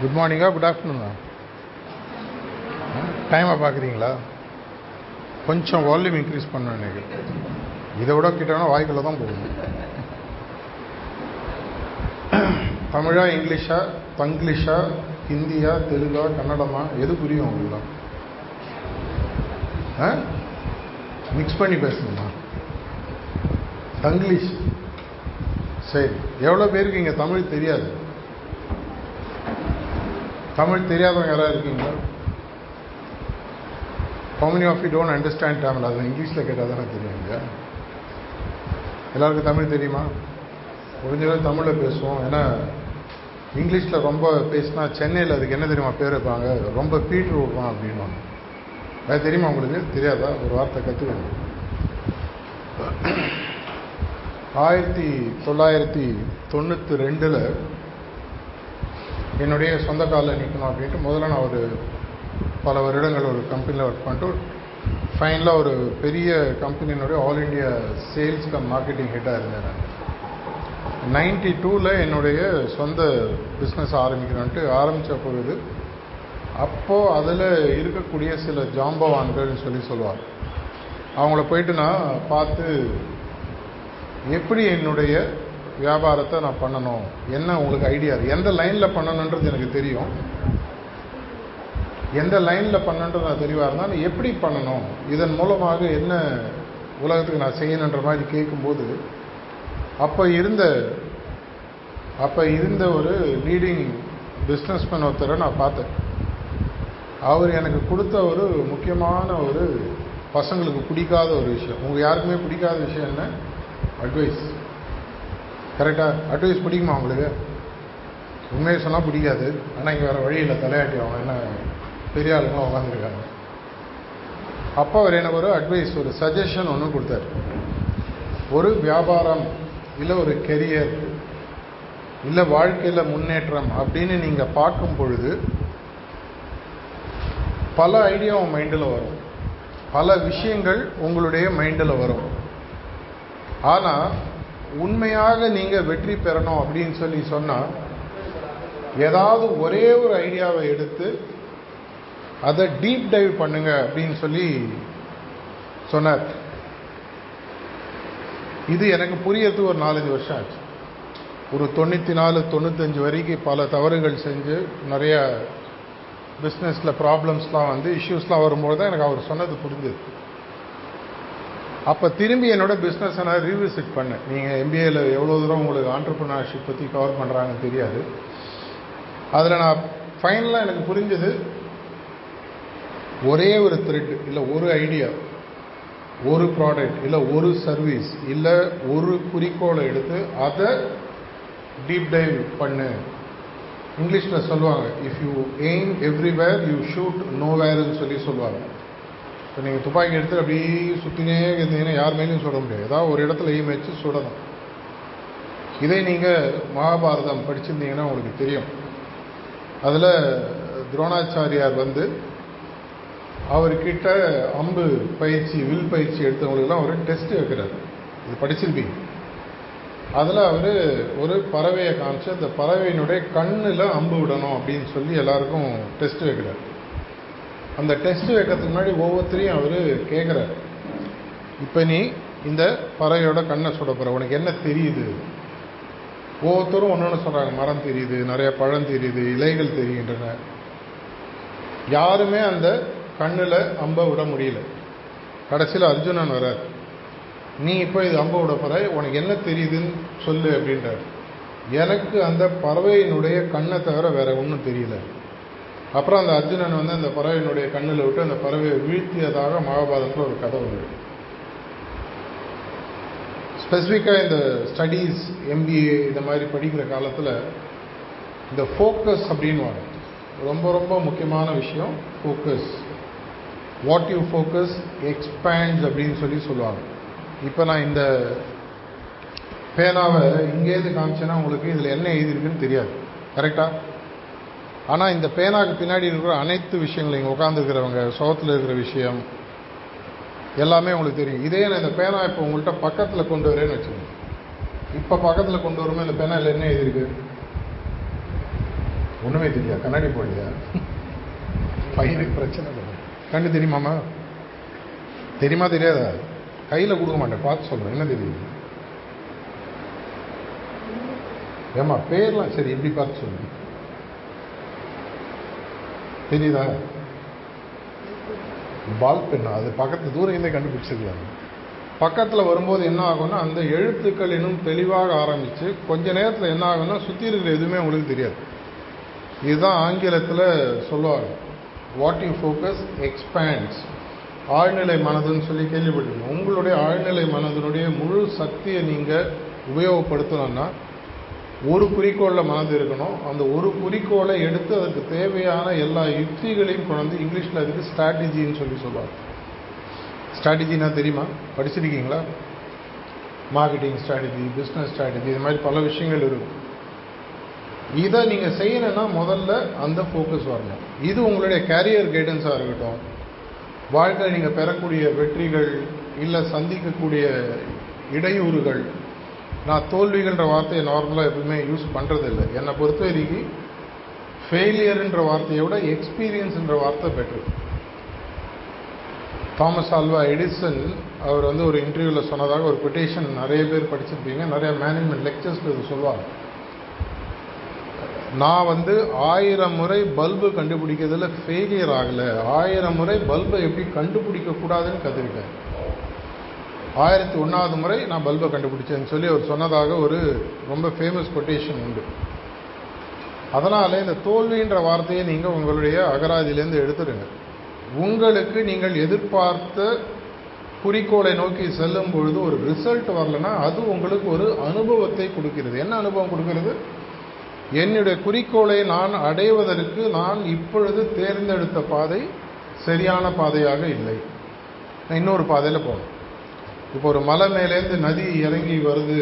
Good மார்னிங்கா good ஆஃப்டர்நூனா டைமை பார்க்குறீங்களா கொஞ்சம் வால்யூம் இன்க்ரீஸ் பண்ண எனக்கு. இதை விட கிட்டனா வாய்க்குள்ள தான் போகணும். தமிழா இங்கிலீஷா தங்கிலீஷா ஹிந்தியா தெலுங்கா கன்னடமா? எது புரியும் உங்களுக்குலாம்? ஆ? மிக்ஸ் பண்ணி பேசணுமா தங்கிலீஷ் சரி. எவ்வளோ பேருக்கு இங்கே தமிழ் தெரியாது? தமிழ் தெரியாதவங்க யாராவது இருக்கீங்களா? How of of you understand understand Tamil அது இங்கிலீஷில் கேட்டால் தானே தெரியும் இல்லையா? எல்லாருக்கும் தமிழ் தெரியுமா? முடிஞ்சளவு தமிழில் பேசுவோம். ஏன்னா இங்கிலீஷில் ரொம்ப பேசினா சென்னையில் அதுக்கு என்ன தெரியுமா பேர் வைப்பாங்க? ரொம்ப பீட்ரு விடுவான் அப்படின்வாங்க அது தெரியுமா உங்களுக்கு? தெரியாதா? ஒரு வார்த்தை கற்றுக்கணும் ஆயிரத்தி தொள்ளாயிரத்தி தொண்ணூற்றி ரெண்டில் என்னுடைய சொந்த காலில் நிற்கணும் அப்படின்ட்டு முதல்ல நான் ஒரு பல வருடங்கள் ஒரு கம்பெனியில் ஒர்க் பண்ணிட்டு ஃபைனலாக ஒரு பெரிய கம்பெனியினுடைய all India sales cum marketing ஹெட்டாக இருந்தேன் நான் நைன்டி டூவில் என்னுடைய சொந்த பிஸ்னஸ் ஆரம்பிக்கணுன்ட்டு ஆரம்பித்த பொழுது அப்போது அதில் இருக்கக்கூடிய சில ஜாம்பவான்கள்னு சொல்லி சொல்லுவார் அவங்கள போயிட்டு நான் பார்த்து எப்படி என்னுடைய வியாபாரத்தை நான் பண்ணணும். என்ன உங்களுக்கு ஐடியா எந்த லைனில் பண்ணணுன்றது எனக்கு தெரியும். எந்த லைனில் பண்ணணுன்றது நான் தெளிவாக இருந்தாலும் எப்படி பண்ணணும்? இதன் மூலமாக என்ன உலகத்துக்கு நான் செய்யணுன்ற மாதிரி கேட்கும்போது அப்போ இருந்த அப்போ இருந்த ஒரு லீடிங் பிஸ்னஸ்மேன் ஒருத்தரை நான் பார்த்தேன். அவர் எனக்கு கொடுத்த ஒரு முக்கியமான ஒரு பசங்களுக்கு பிடிக்காத ஒரு விஷயம். உங்கள் யாருக்குமே பிடிக்காத விஷயம் என்ன? அட்வைஸ் கரெக்டாக அட்வைஸ் பிடிக்குமா உங்களுக்கு? உண்மையை சொன்னால் பிடிக்காது. ஆனால் இங்கே வேறு வழியில் தலையாட்டி அவங்க என்ன பெரிய ஆளுங்க உட்காந்துருக்காங்க அப்போ அவர் என்ன ஒரு அட்வைஸ் ஒரு சஜஷன் ஒன்று கொடுத்தாரு. ஒரு வியாபாரம் இல்லை ஒரு கெரியர் இல்லை வாழ்க்கையில் முன்னேற்றம் அப்படின்னு நீங்கள் பார்க்கும் பொழுது பல ஐடியா உங்கள் மைண்டில் வரும். பல விஷயங்கள் உங்களுடைய மைண்டில் வரும். ஆனால் உண்மையாக நீங்கள் வெற்றி பெறணும் அப்படின்னு சொல்லி சொன்னால் ஏதாவது ஒரே ஒரு ஐடியாவை எடுத்து அதை டீப் டைவ் பண்ணுங்க அப்படின்னு சொல்லி சொன்னார். இது எனக்கு புரியறது ஒரு நாலஞ்சு வருஷம் ஆச்சு. ஒரு தொண்ணூற்றி நாலு தொண்ணூத்தஞ்சு வரைக்கும் பல தவறுகள் செஞ்சு நிறைய பிஸ்னஸில் ப்ராப்ளம்ஸ்லாம் வந்து இஷ்யூஸ்லாம் வரும்போது தான் எனக்கு அவர் சொன்னது புரிஞ்சுது. அப்போ திரும்பி என்னோட பிஸ்னஸை நான் ரீவிசிட் பண்ணேன். நீங்கள் எம்பிஏல எவ்வளோ தூரம் உங்களுக்கு ஆண்டர்பிரினர்ஷிப் பற்றி கவர் பண்ணுறாங்கன்னு தெரியாது. அதில் நான் ஃபைனலாக எனக்கு புரிஞ்சது ஒரே ஒரு த்ரெட் இல்லை ஒரு ஐடியா ஒரு ப்ராடக்ட் இல்லை ஒரு சர்வீஸ் இல்லை ஒரு குறிக்கோளை எடுத்து அதை டீப் டைவ் பண்ணு. இங்கிலீஷில் சொல்லுவாங்க if you aim everywhere you shoot நோவேர்னு சொல்லி சொல்லுவாங்க. இப்போ நீங்கள் துப்பாக்கி எடுத்து அப்படியே சுற்றினே இருந்தீங்கன்னா யார் மேலேயும் சுட முடியாது. ஏதாவது ஒரு இடத்துல எய்ம் வச்சு சுடணும். இதே நீங்கள் மகாபாரதம் படிச்சிருந்தீங்கன்னா உங்களுக்கு தெரியும். அதில் துரோணாச்சாரியார் வந்து அவர்கிட்ட அம்பு பயிற்சி வில் பயிற்சி எடுத்தவங்களுக்கெல்லாம் ஒரு டெஸ்ட் வைக்கிறார். இது படிச்சிருப்பீங்க. அதில் அவர் ஒரு பறவையை காமிச்சு அந்த பறவையினுடைய கண்ணில் அம்பு விடணும் அப்படின்னு சொல்லி எல்லாருக்கும் டெஸ்ட் வைக்கிறார். அந்த டெஸ்ட் வைக்கிறதுக்கு முன்னாடி ஒவ்வொருத்தரையும் அவர் கேட்குறார் இப்போ நீ இந்த பறவையோட கண்ணை சுட போகிற உனக்கு என்ன தெரியுது? ஒவ்வொருத்தரும் ஒன்று ஒன்று சொல்கிறாங்க மரம் தெரியுது நிறைய பழம் தெரியுது இலைகள் தெரிகின்றன. யாருமே அந்த கண்ணில் அம்பை விட முடியல. கடைசியில் அர்ஜுனன் வரார் நீ இப்போ இது அம்பை விட போகிற உனக்கு என்ன தெரியுதுன்னு சொல்லு அப்படின்றார். எனக்கு அந்த பறவையினுடைய கண்ணை தவிர வேறு ஒன்றும் தெரியல. அப்புறம் அந்த அர்ஜுனன் வந்து அந்த பறவையினுடைய கண்ணில் விட்டு அந்த பறவையை வீழ்த்தியதாக மகாபாரதத்தில் ஒரு கதை உண்டு. ஸ்பெசிஃபிக்காக இந்த ஸ்டடீஸ் எம்பிஏ இந்த மாதிரி படிக்கிற காலத்தில் இந்த ஃபோக்கஸ் அப்படின்னு ரொம்ப ரொம்ப முக்கியமான விஷயம் focus what you focus expands அப்படின்னு சொல்லி சொல்லுவாங்க. இப்போ நான் இந்த பேனாவை இங்கேருந்து காமிச்சேன்னா உங்களுக்கு இதில் என்ன எழுதியிருக்குன்னு தெரியாது. கரெக்டாக ஆனால் இந்த பேனாக்கு பின்னாடி இருக்கிற அனைத்து விஷயங்கள் இங்கே உட்காந்துருக்கிறவங்க சோகத்தில் இருக்கிற விஷயம் எல்லாமே உங்களுக்கு தெரியும். இதே நான் இந்த பேனா இப்போ உங்கள்கிட்ட பக்கத்தில் கொண்டு வரேன்னு வச்சுக்கோங்க. இப்போ பக்கத்தில் கொண்டு வரும்போது இந்த பேனாவில் என்ன எழுதிருக்கு ஒன்றுமே தெரியாது கண்ணாடி போடலையா? பையனுக்கு பிரச்சனை இல்லை. கண்ணு தெரியுமாம்மா? தெரியுமா தெரியாதா? கையில் கொடுக்க மாட்டேன். பார்த்து சொல்கிறேன் என்ன தெரியுது? ஏம்மா பேர்லாம் சரி எப்படி பார்த்து சொல்லுங்கள் தெரியுதா? பால் பெண்ணா அது பக்கத்து தூரங்களே கண்டுபிடிச்சிருக்கலாம் பக்கத்தில் வரும்போது என்ன ஆகும்னா அந்த எழுத்துக்கள் இன்னும் தெளிவாக ஆரம்பித்து கொஞ்ச நேரத்தில் என்ன ஆகும்னா சுற்றி இருக்கிற எதுவுமே உங்களுக்கு தெரியாது. இதுதான் ஆங்கிலத்தில் சொல்லுவாங்க. வாட் யூ ஃபோக்கஸ் எக்ஸ்பேண்ட்ஸ் ஆழ்நிலை மனதுன்னு சொல்லி கேள்விப்பட்டிருக்கீங்க உங்களுடைய ஆழ்நிலை மனதினுடைய முழு சக்தியை நீங்கள் உபயோகப்படுத்தணும்னா ஒரு குறிக்கோளில் மனது இருக்கணும். அந்த ஒரு குறிக்கோளை எடுத்து அதுக்கு தேவையான எல்லா யுக்திகளையும் கொண்டு இங்கிலீஷில் அதுக்கு ஸ்ட்ராட்டஜின்னு சொல்லி சொல்லுவாங்க. ஸ்ட்ராட்டஜினா தெரியுமா? படிச்சிருக்கீங்களா? மார்க்கெட்டிங் ஸ்ட்ராட்டஜி பிஸ்னஸ் ஸ்ட்ராட்டஜி இது மாதிரி பல விஷயங்கள் இருக்கும் இதை நீங்கள் செய்யணும்னா முதல்ல அந்த ஃபோக்கஸ் வரணும். இது உங்களுடைய கேரியர் கைடன்ஸாக இருக்கட்டும். வாழ்க்கையில் நீங்கள் பெறக்கூடிய வெற்றிகள் இல்லை சந்திக்கக்கூடிய இடையூறுகள் நான் தோல்விகள்ன்ற வார்த்தையை நார்மலாக எப்பவுமே யூஸ் பண்ணுறதில்லை என்னை பொறுத்த வரைக்கும் ஃபெயிலியர்ன்ற வார்த்தையை விட எக்ஸ்பீரியன்ஸ்ன்ற வார்த்தை பெட்ரு தாமஸ் ஆல்வா எடிசன் அவர் வந்து ஒரு இன்டர்வியூவில் சொன்னதாக ஒரு கொட்டேஷன் நிறைய பேர் படிச்சிருப்பீங்க. நிறைய மேனேஜ்மெண்ட் லெக்சர்ஸ்க்கு இது சொல்லுவாங்க. நான் வந்து ஆயிரம் முறை பல்பு கண்டுபிடிக்கிறதுல ஃபெயிலியர் ஆகலை. ஆயிரம் முறை பல்பை எப்படி கண்டுபிடிக்கக்கூடாதுன்னு கற்றுக்கிட்டேன் ஆயிரத்தி ஒன்றாவது முறை நான் பல்பை கண்டுபிடிச்சேன்னு சொல்லி அவர் சொன்னதாக ஒரு ரொம்ப ஃபேமஸ் கொட்டேஷன் உண்டு. அதனால் இந்த தோல்வின்ற வார்த்தையை நீங்கள் உங்களுடைய அகராதியிலேருந்து எடுத்துடுங்க. உங்களுக்கு நீங்கள் எதிர்பார்த்த குறிக்கோளை நோக்கி செல்லும் பொழுது ஒரு ரிசல்ட் வரலன்னா அது உங்களுக்கு ஒரு அனுபவத்தை கொடுக்கிறது. என்ன அனுபவம் கொடுக்கிறது? என்னுடைய குறிக்கோளை நான் அடைவதற்கு நான் இப்பொழுது தேர்ந்தெடுத்த பாதை சரியான பாதையாக இல்லை. நான் இன்னொரு பாதையில் போகணும். இப்போ ஒரு மலை மேலேருந்து நதி இறங்கி வருது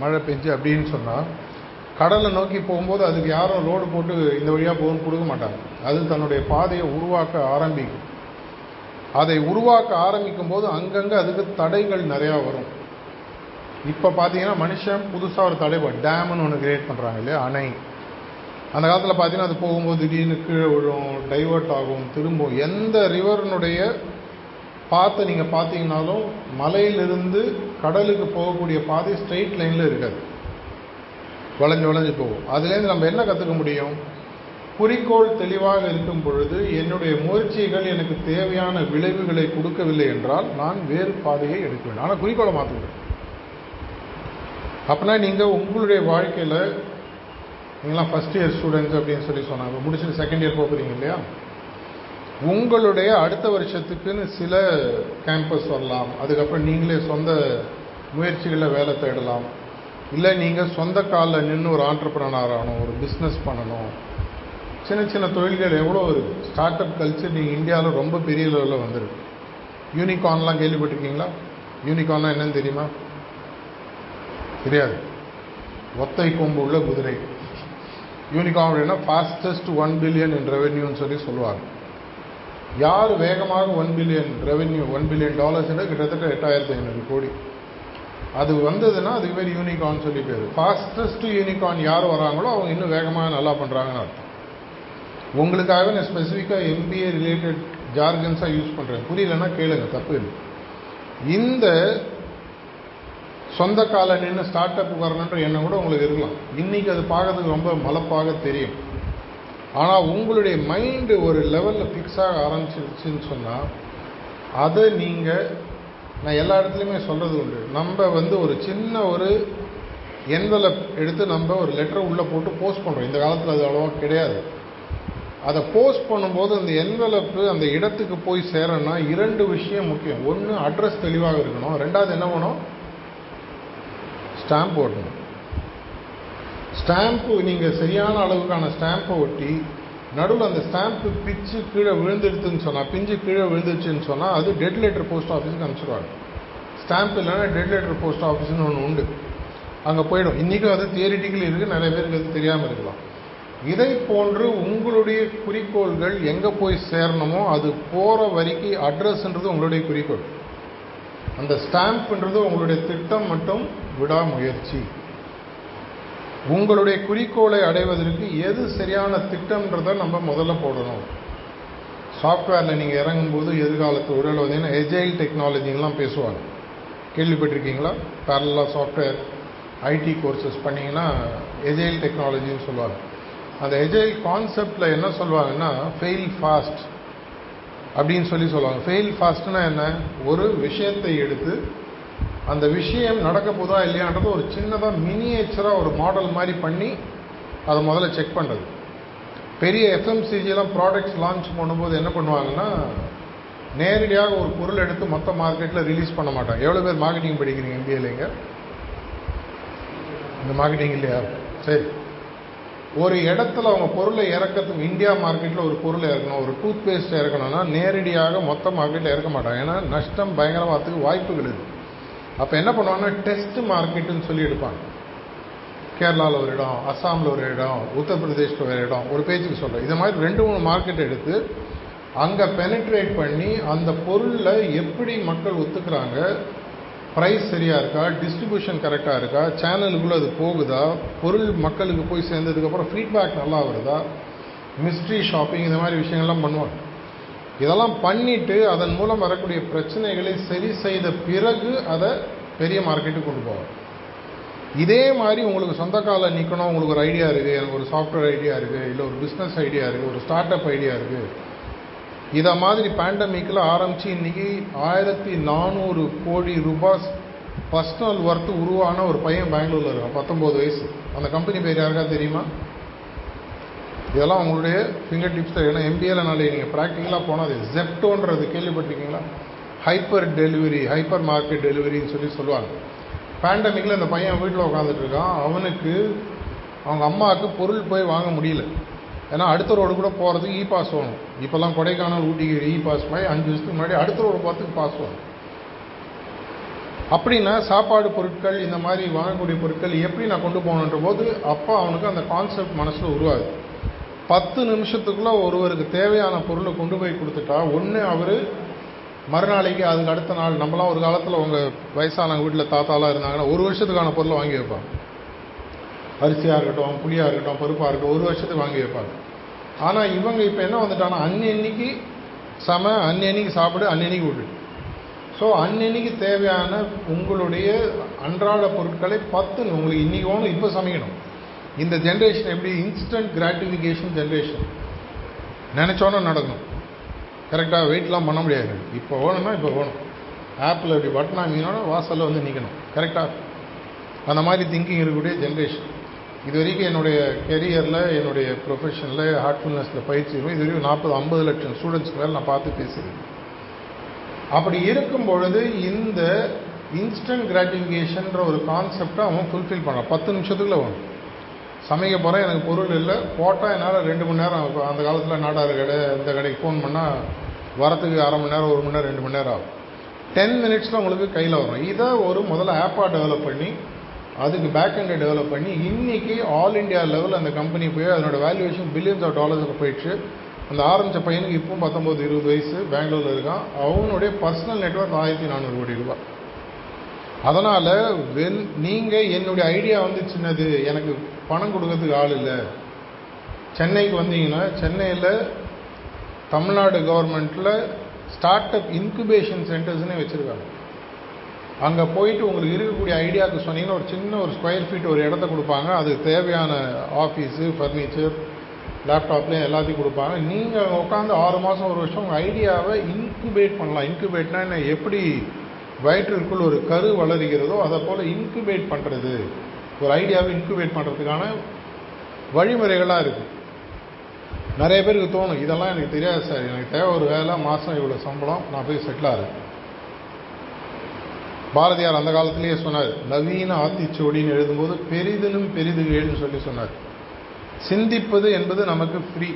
மழை பெஞ்சு அப்படின்னு சொன்னால் கடலை நோக்கி போகும்போது அதுக்கு யாரும் ரோடு போட்டு இந்த வழியாக போகணும்னு கொடுக்க மாட்டாங்க. அது தன்னுடைய பாதையை உருவாக்க ஆரம்பிக்கும். அதை உருவாக்க ஆரம்பிக்கும் போது அங்கங்கே அதுக்கு தடைகள் நிறையா வரும். இப்போ பார்த்தீங்கன்னா மனுஷன் புதுசாக ஒரு தடை டேம்னு ஒன்று கிரியேட் பண்ணுறாங்க இல்லையா? அணை. அந்த காலத்தில் பார்த்தீங்கன்னா அது போகும்போது திடீர்னு கீழே விழும் டைவர்ட் ஆகும் திரும்பும். எந்த ரிவர்னுடைய பாத்தை நீங்கள் பார்த்தீங்கனாலும் மலையிலிருந்து கடலுக்கு போகக்கூடிய பாதை ஸ்ட்ரெயிட் லைனில் இருக்காது. வளைஞ்சு வளைஞ்சு போகும். அதுலேருந்து நம்ம என்ன கற்றுக்க முடியும்? குறிக்கோள் தெளிவாக இருக்கும் பொழுது என்னுடைய முயற்சிகள் எனக்கு தேவையான விளைவுகளை கொடுக்கவில்லை என்றால் நான் வேறு பாதையை எடுக்க வேண்டும். ஆனால் குறிக்கோளை மாற்றுவேன் அப்படின்னா நீங்கள் உங்களுடைய வாழ்க்கையில் நீங்களாம் ஃபஸ்ட் இயர் ஸ்டூடெண்ட்ஸ் அப்படின்னு சொல்லி சொன்னாங்க. முடிச்சுட்டு செகண்ட் இயர் போகிறீங்க இல்லையா? உங்களுடைய அடுத்த வருஷத்துக்குன்னு சில கேம்பஸ் வரலாம். அதுக்கப்புறம் நீங்களே சொந்த முயற்சிகளில் வேலை தேடலாம். இல்லை நீங்கள் சொந்த காலில் நின்று ஒரு ஆண்டர்பிரனர் ஆகணும் ஒரு பிஸ்னஸ் பண்ணணும். சின்ன சின்ன தொழில்கள் எவ்வளோ இருக்குது ஸ்டார்ட் அப் கல்ச்சர் நீங்கள் இந்தியாவில் ரொம்ப பெரிய லெவலில் வந்துருக்கு. யூனிகார்ன்லாம் கேள்விப்பட்டிருக்கீங்களா? யூனிகார்ன்லாம் என்னன்னு தெரியுமா? தெரியாது. ஒத்தை கொம்பு உள்ள குதிரை. யூனிகார்ன் அப்படின்னா ஃபாஸ்டஸ்ட் ஒன் பில்லியன் இன் ரெவென்யூன்னு சொல்லி சொல்லுவாங்க. யார் வேகமாக one billion revenue one billion dollars கிட்டத்தட்ட எட்டாயிரத்தி ஐநூறு கோடி. அது வந்ததுன்னா அதுக்கு பேர் யூனிகான் சொல்லி பேர். ஃபாஸ்டஸ்ட் யூனிகார்ன் யார் வராங்களோ அவங்க இன்னும் வேகமாக நல்லா பண்ணுறாங்கன்னு அர்த்தம். உங்களுக்காகவே நான் ஸ்பெசிஃபிக்காக எம்பிஏ ரிலேட்டட் ஜார்கன்ஸாக யூஸ் பண்ணுறேன் புரியலன்னா கேளுங்க தப்பு இல்லை. இந்த சொந்த கால நின்று ஸ்டார்ட் அப் வரணுன்ற எண்ணம் கூட உங்களுக்கு இருக்கலாம். இன்றைக்கி அது பார்க்கறதுக்கு ரொம்ப மலப்பாக தெரியும். ஆனால் உங்களுடைய மைண்டு ஒரு லெவலில் ஃபிக்ஸ் ஆக ஆரம்பிச்சிருச்சுன்னு சொன்னால் அதை நீங்கள் நான் எல்லா இடத்துலையுமே சொல்கிறது உண்டு. நம்ம வந்து ஒரு சின்ன ஒரு என்வலப் எடுத்து நம்ம ஒரு லெட்டரை உள்ளே போட்டு போஸ்ட் பண்ணுறோம் இந்த காலத்தில் அது அவ்வளோவா கிடையாது. அதை போஸ்ட் பண்ணும்போது அந்த என்வலப்பு அந்த இடத்துக்கு போய் சேரணும்னா இரண்டு விஷயம் முக்கியம். ஒன்று அட்ரஸ் தெளிவாக இருக்கணும். ரெண்டாவது என்ன பண்ணணும் ஸ்டாம்ப் ஓட்டணும் ஸ்டாம்ப்பு நீங்கள் சரியான அளவுக்கான ஸ்டாம்ப்பை ஒட்டி நடுவில் அந்த ஸ்டாம்ப்பு பிச்சு கீழே விழுந்துடுதுன்னு சொன்னால் பிஞ்சு கீழே விழுந்துச்சுன்னு சொன்னால் அது டெட் லெட்டர் போஸ்ட் ஆஃபீஸுக்கு அனுப்பிச்சிடுவாங்க ஸ்டாம்ப் இல்லைன்னா டெட் லெட்டர் போஸ்ட் ஆஃபீஸ்னு ஒன்று உண்டு. அங்கே போயிடும். இன்றைக்கும் அது தியரிட்டிக்கல் இருக்குது நிறைய பேருக்கு அது தெரியாமல் இருக்கலாம். இதை போன்று உங்களுடைய குறிக்கோள்கள் எங்கே போய் சேரணுமோ அது போகிற வரைக்கும் அட்ரஸ்ன்றது உங்களுடைய குறிக்கோள். அந்த ஸ்டாம்ப்ன்றது உங்களுடைய திட்டம் மட்டும் விடாமுயற்சி. உங்களுடைய குறிக்கோளை அடைவதற்கு எது சரியான திட்டம்ன்றதை நம்ம முதல்ல போடணும். சாஃப்ட்வேரில் நீங்கள் இறங்கும்போது எதிர்காலத்து உடல் வந்தீங்கன்னா எஜைல் டெக்னாலஜின்லாம் பேசுவாங்க. கேள்விப்பட்டிருக்கீங்களா? பேரலாக சாஃப்ட்வேர் ஐடி கோர்சஸ் பண்ணிங்கன்னா எஜைல் டெக்னாலஜின்னு சொல்லுவாங்க. அந்த எஜைல் கான்செப்டில் என்ன சொல்லுவாங்கன்னா ஃபெயில் ஃபாஸ்ட் அப்படின்னு சொல்லி சொல்லுவாங்க. ஃபெயில் ஃபாஸ்ட்னா என்ன? ஒரு விஷயத்தை எடுத்து அந்த விஷயம் நடக்க போதா இல்லையான்றது ஒரு சின்னதாக மினியேச்சராக ஒரு மாடல் மாதிரி பண்ணி அதை முதல்ல செக் பண்ணுறது பெரிய எஃப்எம்சிஜிலாம் ப்ராடக்ட்ஸ் லான்ச் பண்ணும்போது என்ன பண்ணுவாங்கன்னா நேரடியாக ஒரு பொருள் எடுத்து மொத்த மார்க்கெட்டில் ரிலீஸ் பண்ண மாட்டாங்க. எவ்வளோ பேர் மார்க்கெட்டிங் படிக்கிறீங்க எம்பிஏலைங்க இந்த மார்க்கெட்டிங் இல்லையா? சரி. ஒரு இடத்துல அவங்க பொருளை இறக்கிறதுக்கு இந்தியா மார்க்கெட்டில் ஒரு பொருளை இறக்கணும் ஒரு டூத் பேஸ்ட் இறக்கணும்னா நேரடியாக மொத்த மார்க்கெட்டில் இறக்க மாட்டாங்க. ஏன்னா நஷ்டம் பயங்கரமாகிறதுக்கு வாய்ப்புகள் இருக்குது அப்போ என்ன பண்ணுவாங்கன்னா டெஸ்ட் மார்க்கெட்டுன்னு சொல்லி எடுப்பாங்க. கேரளாவில் ஒரு இடம் அஸ்ஸாமில் ஒரு இடம் உத்தரப்பிரதேஷில் ஒரு இடம் ஒரு பேச்சுக்கு சொல்கிறேன் இது மாதிரி ரெண்டு மூணு மார்க்கெட் எடுத்து அங்கே பெனிட்ரேட் பண்ணி அந்த பொருளில் எப்படி மக்கள் ஒத்துக்கிறாங்க ப்ரைஸ் சரியாக இருக்கா டிஸ்ட்ரிபியூஷன் கரெக்டாக இருக்கா சேனலுக்குள்ளே அது போகுதா பொருள் மக்களுக்கு போய் சேர்ந்ததுக்கப்புறம் ஃபீட்பேக் நல்லா வருதா மிஸ்ட்ரி ஷாப்பிங் இந்த மாதிரி விஷயங்கள்லாம் பண்ணுவாங்க. இதெல்லாம் பண்ணிட்டு அதன் மூலம் வரக்கூடிய பிரச்சனைகளை சரி செய்த பிறகு அதை பெரிய மார்க்கெட்டுக்கு கொண்டு போவார் இதே மாதிரி உங்களுக்கு சொந்த காலில் நிற்கணும் உங்களுக்கு ஒரு ஐடியா இருக்குது எனக்கு ஒரு சாஃப்ட்வேர் ஐடியா இருக்குது இல்லை ஒரு பிஸ்னஸ் ஐடியா இருக்குது ஒரு ஸ்டார்ட் அப் ஐடியா இருக்குது இதை மாதிரி பேண்டமிக்கில் ஆரம்பித்து இன்றைக்கி ஆயிரத்தி நானூறு கோடி ரூபாய் பர்சனல் ஒர்த்து உருவான ஒரு பையன் பெங்களூரில் இருக்கான் பத்தொம்போது வயசு. அந்த கம்பெனி பேர் யாருக்கா தெரியுமா? இதெல்லாம் உங்களுடைய ஃபிங்கர் டிப்ஸ் ஏன்னா எம்பிஏல நாளே நீங்கள் ப்ராக்டிக்கலாக போனால் அது ஜெப்டோன்றது கேள்விப்பட்டிருக்கீங்களா? ஹைப்பர் டெலிவரி ஹைப்பர் மார்க்கெட் டெலிவரின்னு சொல்லி சொல்லுவாங்க. பேண்டமிக்கில் இந்த பையன் வீட்டில் உட்காந்துட்டு இருக்கான். அவனுக்கு அவங்க அம்மாவுக்கு பொருள் போய் வாங்க முடியல. ஏன்னா அடுத்த ரோடு கூட போகிறதுக்கு இ பாஸ் வேணும். இப்போல்லாம் கொடைக்கானல் ஊட்டிக்கு இ பாஸ் மாதிரி அஞ்சு வருஷத்துக்கு முன்னாடி அடுத்த ரோடு போகிறதுக்கு பாஸ் வேணும். அப்படின்னா சாப்பாடு பொருட்கள் இந்த மாதிரி வாங்கக்கூடிய பொருட்கள் எப்படி நான் கொண்டு போகணுன்ற போது அப்போ அவனுக்கு அந்த கான்செப்ட் மனசில் உருவாகுது. பத்து நிமிஷத்துக்குள்ளே ஒருவருக்கு தேவையான பொருளை கொண்டு போய் கொடுத்துட்டா ஒன்று அவர் மறுநாளைக்கு அதுக்கு அடுத்த நாள் நம்மளாம் ஒரு காலத்தில் உங்கள் வயசானவங்க வீட்டில் தாத்தாலாம் இருந்தாங்கன்னா ஒரு வருஷத்துக்கான பொருளை வாங்கி வைப்பாங்க. அரிசியாக இருக்கட்டும் புளியாக இருக்கட்டும் பருப்பாக இருக்கட்டும் ஒரு வருஷத்துக்கு வாங்கி வைப்பாங்க. ஆனால் இவங்க இப்போ என்ன வந்துட்டாங்கன்னா அன்னன்னைக்கு சம அன்னன்னைக்கு சாப்பிடு அன்னன்னைக்கு விட்டு ஸோ அன்னன்னைக்கு தேவையான உங்களுடைய அன்றாட பொருட்களை பத்து உங்களுக்கு இன்றைக்கி ஒன்று இப்போ சமைக்கணும். இந்த ஜென்ரேஷன் எப்படி இன்ஸ்டன்ட் கிராட்டிஃபிகேஷன் ஜென்ரேஷன் நினச்சோன்னே நடக்கணும் கரெக்டாக வெயிட்லாம் பண்ண முடியாது. இப்போ ஓணுன்னா இப்போ ஓணும். ஆப்பில் இப்படி பட்டன் அமைக்கணும்னா வாசலில் வந்து நிற்கணும் கரெக்டாக அந்த மாதிரி திங்கிங் இருக்கக்கூடிய ஜென்ரேஷன் இது வரைக்கும் என்னுடைய கெரியரில் என்னுடைய ப்ரொஃபஷனில் ஹார்ட்ஃபுல்னஸில் பயிற்சி இது வரைக்கும் நாற்பது ஐம்பது லட்சம் ஸ்டூடெண்ட்ஸ்க்கு மேலே நான் பார்த்து பேசுகிறேன் அப்படி இருக்கும் பொழுது இந்த இன்ஸ்டன்ட் கிராட்டிஃபிகேஷன்ற ஒரு கான்செப்டை அவன் ஃபுல்ஃபில் பண்ணான். பத்து நிமிஷத்துக்குள்ள வேணும் சமைக்க போகிறேன் எனக்கு பொருள் இல்லை. போட்டால் என்னால் ரெண்டு மணி நேரம் ஆகும். அந்த காலத்தில் நாடார் கடை இந்த கடைக்கு ஃபோன் பண்ணால் வரத்துக்கு அரை மணி நேரம் ஒரு மணி நேரம் ரெண்டு மணி நேரம் ஆகும். டென் மினிட்ஸில் உங்களுக்கு கையில் வரும். இதை ஒரு முதல்ல ஆப்பாக டெவலப் பண்ணி அதுக்கு பேக் எண்டை டெவலப் பண்ணி இன்றைக்கி ஆல் இண்டியா லெவல் அந்த கம்பெனி போய் அதனோட வேல்யூவேஷன் பில்லியன்ஸ் ஆஃப் டாலர்ஸுக்கு போயிடுச்சு. அந்த ஆரம்பித்த பையனுக்கு இப்போ பத்தொம்போது இருபது வயசு பெங்களூரில் இருக்கான். அவனுடைய பர்சனல் நெட்ஒர்க் ஆயிரத்தி நானூறு கோடி ரூபாய். அதனால் வென் நீங்கள் என்னுடைய ஐடியா வந்து சின்னது எனக்கு பணம் கொடுக்கறதுக்கு ஆள் இல்லை. சென்னைக்கு வந்தீங்கன்னா சென்னையில் தமிழ்நாடு கவர்மெண்ட்டில் ஸ்டார்ட் அப் இன்குபேஷன் சென்டர்ஸ்னே வச்சுருக்காங்க. அங்கே போயிட்டு உங்களுக்கு இருக்கக்கூடிய ஐடியாவுக்கு சொன்னீங்கன்னா ஒரு சின்ன ஒரு ஸ்கொயர் ஃபீட் ஒரு இடத்த கொடுப்பாங்க. அதுக்கு தேவையான ஆஃபீஸு ஃபர்னிச்சர் லேப்டாப்லேயும் எல்லாத்தையும் கொடுப்பாங்க. நீங்கள் அங்கே உட்காந்து ஆறு மாதம் ஒரு வருஷம் உங்கள் ஐடியாவை இன்குபேட் பண்ணலாம். இன்குபேட்னா என்ன? எப்படி வயிற்றிற்குள் ஒரு கரு வளர்கிறதோ அதை போல் இன்குபேட் பண்ணுறது ஒரு ஐடியாவை இன்குபேட் பண்ணுறதுக்கான வழிமுறைகளாக இருக்குது நிறைய பேருக்கு தோணும் இதெல்லாம் எனக்கு தெரியாது சார். எனக்கு தேவை ஒரு வேலை மாதம் இவ்வளோ சம்பளம் நான் போய் செட்டில் ஆகிறேன் பாரதியார் அந்த காலத்திலேயே சொன்னார் நவீன ஆத்திச்சோடின்னு எழுதும்போது பெரிதிலும் ஏழுன்னு சொல்லி சொன்னார். சிந்திப்பது என்பது நமக்கு ஃப்ரீ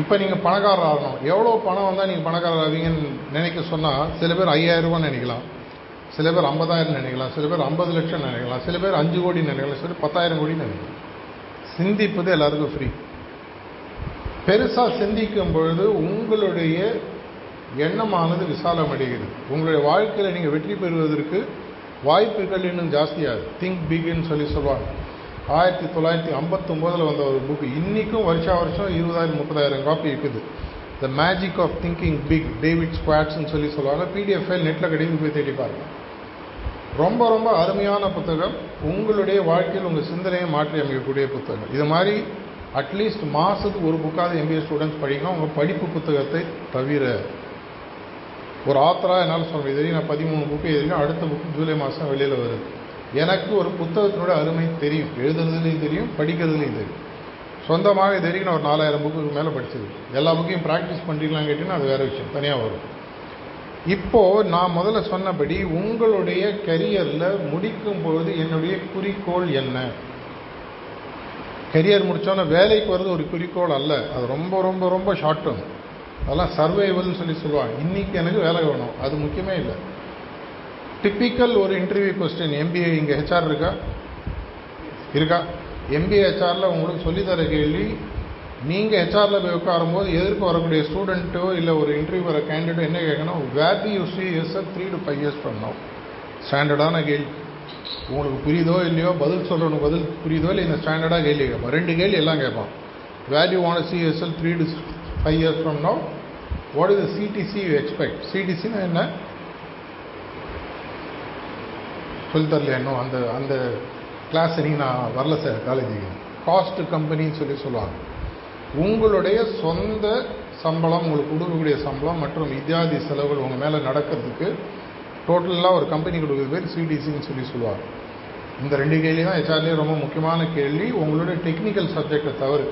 இப்போ நீங்கள் பணக்காரர் ஆகணும். எவ்வளோ பணம் வந்தால் நீங்கள் பணக்காரர் ஆவீங்கன்னு நினைக்க சொன்னால் சில பேர் ஐயாயிரம் ரூபான்னு நினைக்கலாம். சில பேர் ஐம்பதாயிரம் நினைக்கலாம் சில பேர் ஐம்பது லட்சம் நினைக்கலாம் சில பேர் அஞ்சு கோடி நினைக்கலாம் சில பேர் பத்தாயிரம் கோடி நினைக்கலாம். சிந்திப்பது எல்லாருக்கும் ஃப்ரீ பெருசாக சிந்திக்கும் பொழுது உங்களுடைய எண்ணமானது விசாலமடைகிறது உங்களுடைய வாழ்க்கையில் நீங்கள் வெற்றி பெறுவதற்கு வாய்ப்புகள் இன்னும் ஜாஸ்தியாகுது. திங்க் பிகின்னு சொல்லி சொல்லுவாங்க. ஆயிரத்தி தொள்ளாயிரத்தி ஐம்பத்தொம்போதில் வந்த ஒரு புக்கு இன்றைக்கும் வருஷா வருஷம் இருபதாயிரம் முப்பதாயிரம் காப்பி இருக்குது. The magic of thinking big David ஸ்குவாட்ஸ்னு சொல்லி சொல்லுவாங்க. பிடிஎஃப் ஃபைல் நெட்டில் கிடைக்கும் போய் தேடி பாருங்கள் ரொம்ப ரொம்ப அருமையான புத்தகம். உங்களுடைய வாழ்க்கையில் உங்கள் சிந்தனையை மாற்றி அமைக்கக்கூடிய புத்தகம். இது மாதிரி அட்லீஸ்ட் மாதத்துக்கு ஒரு புக்காவது எம்பிஏ ஸ்டூடெண்ட்ஸ் படிக்கணும் உங்கள் படிப்பு புத்தகத்தை தவிர ஒரு ஆத்தராக என்னால் சொல்ல இது நான் பதிமூணு புக்கு எழுதிருக்கேன் அடுத்த புக்கு ஜூலை மாதம் வெளியில் வருது. எனக்கு ஒரு புத்தகத்தினோட அருமை தெரியும். எழுதுறதுலையும் தெரியும் படிக்கிறதுலையும் தெரியும். சொந்தமாக இது வரைக்கும் நான் ஒரு நாலாயிரம் புக்குக்கு மேலே படிச்சது. எல்லா புக்கையும் ப்ராக்டிஸ் பண்ணுறீங்களான்னு கேட்டிங்கன்னா அது வேறு விஷயம். தனியாக வரும். இப்போது நான் முதல்ல சொன்னபடி உங்களுடைய கரியரில் முடிக்கும் பொழுது என்னுடைய குறிக்கோள் என்ன? கரியர் முடித்தோன்னே வேலைக்கு வர்றது ஒரு குறிக்கோள் அல்ல. அது ரொம்ப ரொம்ப ரொம்ப ஷார்ட் டேர்ம் அதெல்லாம் சர்வைவல்னு சொல்லி சொல்லுவாங்க. இன்றைக்கி எனக்கு வேலை வேணும். அது முக்கியமே இல்லை. டிப்பிக்கல் ஒரு இன்டர்வியூ கொஸ்டின் எம்பிஏ இங்கே ஹெச்ஆர் இருக்கா? இருக்கா? எம்பிஏ ஹெச்ஆரில் உங்களுக்கு சொல்லித்தர கேள்வி. நீங்கள் ஹெச்ஆரில் போய் உட்காரும்போது எதிர்க்க வரக்கூடிய ஸ்டூடெண்ட்டோ இல்லை ஒரு இன்டர்வியூ வர கேண்டிடேட்டோ என்ன கேட்கணும்? Way be you see years three to five years பண்ணோம் ஸ்டாண்டர்டான கேள்வி. உங்களுக்கு புரியுதோ இல்லையோ பதில் சொல்கிறவனுக்கு பதில் புரியுதோ இல்லை இந்த ஸ்டாண்டர்டாக கேள்வி கேட்பான். ரெண்டு கேள்வி எல்லாம் கேட்பான். Value want see SL three to five years from now what is the CTC you expect சிடிசினா என்ன? சொல்லித்தரல இன்னும்? அந்த அந்த கிளாஸ் நீங்கள் நான் வரல சார் காலேஜுக்கு காஸ்ட் கம்பெனின்னு சொல்லி சொல்லுவாங்க. உங்களுடைய சொந்த சம்பளம் உங்களுக்கு கொடுக்கக்கூடிய சம்பளம் மற்றும் இத்தியாதி செலவுகள் உங்கள் மேலே நடக்கிறதுக்கு டோட்டலாக ஒரு கம்பெனி கொடுக்குறது பேர் சிடிசின்னு சொல்லி சொல்லுவாங்க. இந்த ரெண்டு கேள்வி தான் ஹெச்ஆர்லேயே ரொம்ப முக்கியமான கேள்வி. உங்களுடைய டெக்னிக்கல் சப்ஜெக்டை தவிர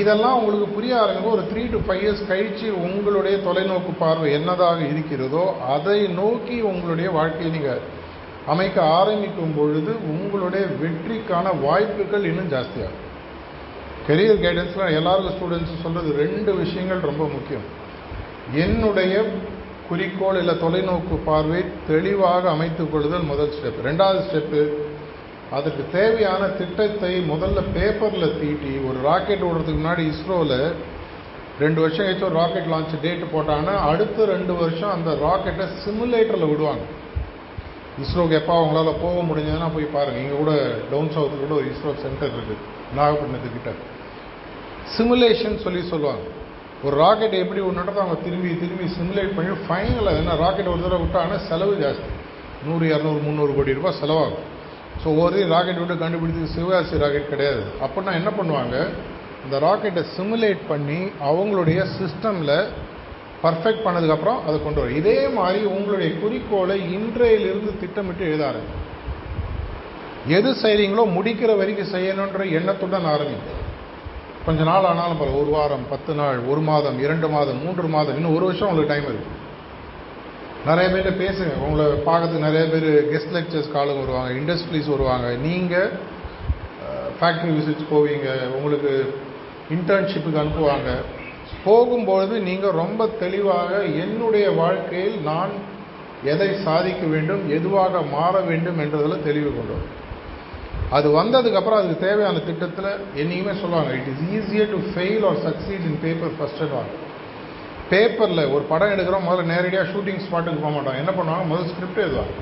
இதெல்லாம் உங்களுக்கு புரிய ஆரம்பிக்கும் ஒரு த்ரீ டு ஃபைவ் இயர்ஸ் கழித்து உங்களுடைய தொலைநோக்கு பார்வை என்னதாக இருக்கிறதோ அதை நோக்கி உங்களுடைய வாழ்க்கையை நீங்கள் அமைக்க ஆரம்பிக்கும் பொழுது உங்களுடைய வெற்றிக்கான வாய்ப்புகள் இன்னும் ஜாஸ்தியாகும். கெரியர் கைடன்ஸில் எல்லாருக்கும் ஸ்டூடெண்ட்ஸும் சொல்கிறது ரெண்டு விஷயங்கள் ரொம்ப முக்கியம். என்னுடைய குறிக்கோள் இல்லை தொலைநோக்கு பார்வை தெளிவாக அமைத்துக் கொள்ளுதல் முதல் ஸ்டெப் ரெண்டாவது ஸ்டெப்பு அதுக்கு தேவையான திட்டத்தை முதல்ல பேப்பரில் தீட்டி ஒரு ராக்கெட் விடுறதுக்கு முன்னாடி இஸ்ரோவில் ரெண்டு வருஷம் கழிச்சு ஒரு ராக்கெட் லான்ச் டேட்டு போட்டாங்கன்னா அடுத்த ரெண்டு வருஷம் அந்த ராக்கெட்டை சிமுலேட்டரில் விடுவாங்க. இஸ்ரோக்கு எப்போ அவங்களால போக முடிஞ்சதுன்னா போய் பாருங்கள் இங்கே கூட டவுன் சவுத்தில் கூட ஒரு இஸ்ரோ சென்டர் இருக்குது நாகப்பட்டினத்துக்கிட்ட. சிமுலேஷன் சொல்லி சொல்லுவாங்க. ஒரு ராக்கெட் எப்படி ஒன்று அவங்க திரும்பி திரும்பி சிமுலேட் பண்ணி ஃபைனலாக என்ன ராக்கெட் ஒரு தடவை விட்டாங்கன்னா செலவு ஜாஸ்தி. நூறு இரநூறு முந்நூறு கோடி ரூபாய் செலவாகும். ஸோ ஒரு ராக்கெட் விட்டு கண்டுபிடிச்சது சிவகாசி ராக்கெட் கிடையாது. அப்படின்னா என்ன பண்ணுவாங்க? இந்த ராக்கெட்டை சிமுலேட் பண்ணி அவங்களுடைய சிஸ்டமில் பர்ஃபெக்ட் பண்ணதுக்கப்புறம் அதை கொண்டு வரும். இதே மாதிரி உங்களுடைய குறிக்கோளை இன்றையிலிருந்து திட்டமிட்டு எழுத எது செய்கிறீங்களோ முடிக்கிற வரைக்கும் செய்யணுன்ற எண்ணத்துடன் ஆரம்பிக்கும் கொஞ்ச நாள் ஆனாலும் பல ஒரு வாரம் பத்து நாள் ஒரு மாதம் இரண்டு மாதம் மூன்று மாதம் இன்னும் ஒரு வருஷம் உங்களுக்கு டைம் இருக்குது நிறைய பேர்கிட்ட பேசுங்க. உங்களை பார்க்கறதுக்கு நிறைய பேர் கெஸ்ட் லெக்சர்ஸ் காலம் வருவாங்க இண்டஸ்ட்ரீஸ் வருவாங்க. நீங்கள் ஃபேக்ட்ரி விசிட்ஸ் போவீங்க. உங்களுக்கு இன்டர்ன்ஷிப்புக்கு அனுப்புவாங்க. போகும்பொழுது நீங்கள் ரொம்ப தெளிவாக என்னுடைய வாழ்க்கையில் நான் எதை சாதிக்க வேண்டும் எதுவாக மாற வேண்டும் என்றதில் தெளிவு கொண்டு வரும். அது வந்ததுக்கப்புறம் அதுக்கு தேவையான திட்டத்தில் என்னையுமே சொல்லுவாங்க it is easier to fail or succeed in paper first and பேப்பரில் ஒரு படம் எடுக்கிறோம் முதல்ல நேரடியாக ஷூட்டிங் ஸ்பாட்டுக்கு போக மாட்டாங்க என்ன பண்ணுவாங்க? முதல் ஸ்கிரிப்ட் எழுதுவாங்க.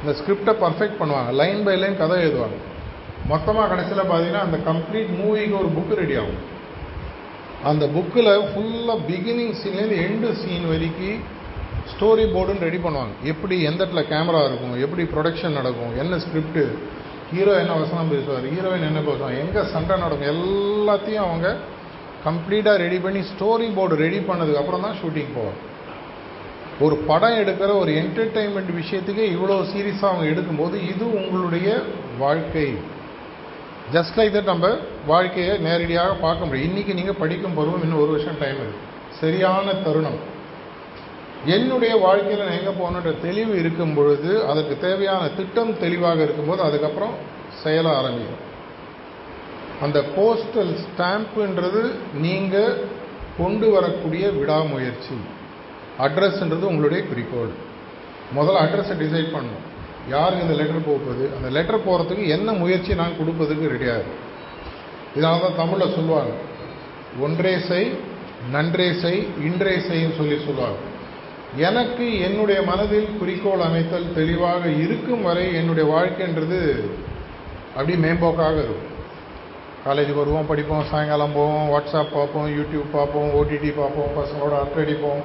இந்த ஸ்கிரிப்டை பர்ஃபெக்ட் பண்ணுவாங்க. லைன் பை லைன் கதை எழுதுவாங்க. மொத்தமாக கடைசியில் பார்த்தீங்கன்னா அந்த கம்ப்ளீட் மூவிக்கு ஒரு புக்கு ரெடி ஆகும். அந்த புக்கில் ஃபுல்லாக பிகினிங் சீன்லேருந்து எண்டு சீன் வரைக்கும் ஸ்டோரி போர்டுன்னு ரெடி பண்ணுவாங்க. எப்படி எந்த இடத்துல கேமரா இருக்கும் எப்படி ப்ரொடக்ஷன் நடக்கும் என்ன ஸ்கிரிப்டு ஹீரோ என்ன வசனம் பேசுவார் ஹீரோயின் என்ன பேசுவாங்க எங்கே சண்டை நடக்கும் எல்லாத்தையும் அவங்க கம்ப்ளீட்டாக ரெடி பண்ணி ஸ்டோரி போர்டு ரெடி பண்ணதுக்கப்புறம் தான் ஷூட்டிங் போவாங்க. ஒரு படம் எடுக்கிற ஒரு என்டர்டெயின்மெண்ட் விஷயத்துக்கே இவ்வளோ சீரியஸாக அவங்க எடுக்கும்போது இது உங்களுடைய வாழ்க்கை. ஜஸ்ட் லைக் தட் நம்ம வாழ்க்கையை நேரடியாக பார்க்க முடியும். இன்றைக்கி நீங்கள் படிக்கும் பருவம் இன்னும் ஒரு வருஷம் டைம் இருக்குது சரியான தருணம். என்னுடைய வாழ்க்கையில் நான் எங்கே போகணுன்ற தெளிவு இருக்கும் பொழுது அதற்கு தேவையான திட்டம் தெளிவாக இருக்கும்போது அதுக்கப்புறம் செயல ஆரம்பிக்கும். அந்த போஸ்டல் ஸ்டாம்ப்புன்றது நீங்கள் கொண்டு வரக்கூடிய விடாமுயற்சி. அட்ரஸ்ன்றது உங்களுடைய குறிக்கோள். முதல்ல அட்ரஸை டிசைட் பண்ணணும். யாருக்கு இந்த லெட்டர் போகுது? அந்த லெட்டர் போகிறதுக்கு என்ன முயற்சி நான் கொடுப்பதுக்கு ரெடியாக இருக்கும் இதனால தான் தமிழில் சொல்லுவாங்க. ஒன்றே செய் நன்றே செய் இன்றே செய்ன்னு சொல்லி சொல்லுவாங்க. எனக்கு என்னுடைய மனதில் குறிக்கோள் அமைத்தல் தெளிவாக இருக்கும் வரை என்னுடைய வாழ்க்கைன்றது அப்படி மேம்போக்காக இருக்கும். காலேஜுக்கு வருவோம் படிப்போம் சாயங்காலம் போவோம் வாட்ஸ்அப் பார்ப்போம் யூடியூப் பார்ப்போம் ஓடிடி பார்ப்போம் பசங்களோட அட்டடிப்போம்